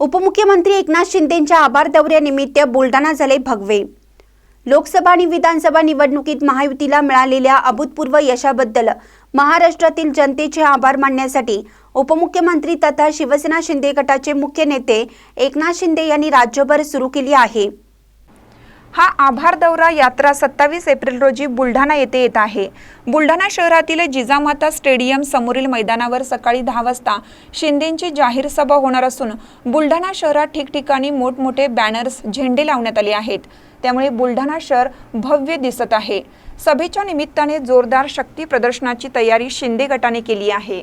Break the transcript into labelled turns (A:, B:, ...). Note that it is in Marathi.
A: उपमुख्यमंत्री एकनाथ शिंदेंच्या आभार दौऱ्यानिमित्त बुलढाणा झाले भगवे. लोकसभा आणि विधानसभा निवडणुकीत महायुतीला मिळालेल्या अभूतपूर्व यशाबद्दल महाराष्ट्रातील जनतेचे आभार मानण्यासाठी उपमुख्यमंत्री तथा शिवसेना शिंदे गटाचे मुख्य नेते एकनाथ शिंदे यांनी राज्यभर सुरू केली आहे.
B: हा आभार दौरा यात्रा सत्तावीस एप्रिल रोजी बुलढाणा येथे येत आहे. बुलढाणा शहरातील जिजामाता स्टेडियम समोरील मैदानावर सकाळी दहा वाजता शिंदेंची जाहीर सभा होणार असून बुलढाणा शहरात ठिकठिकाणी मोठमोठे बॅनर्स झेंडे लावण्यात आले आहेत. त्यामुळे बुलढाणा शहर भव्य दिसत आहे. सभेच्या निमित्ताने जोरदार शक्ती प्रदर्शनाची तयारी शिंदे गटाने केली आहे.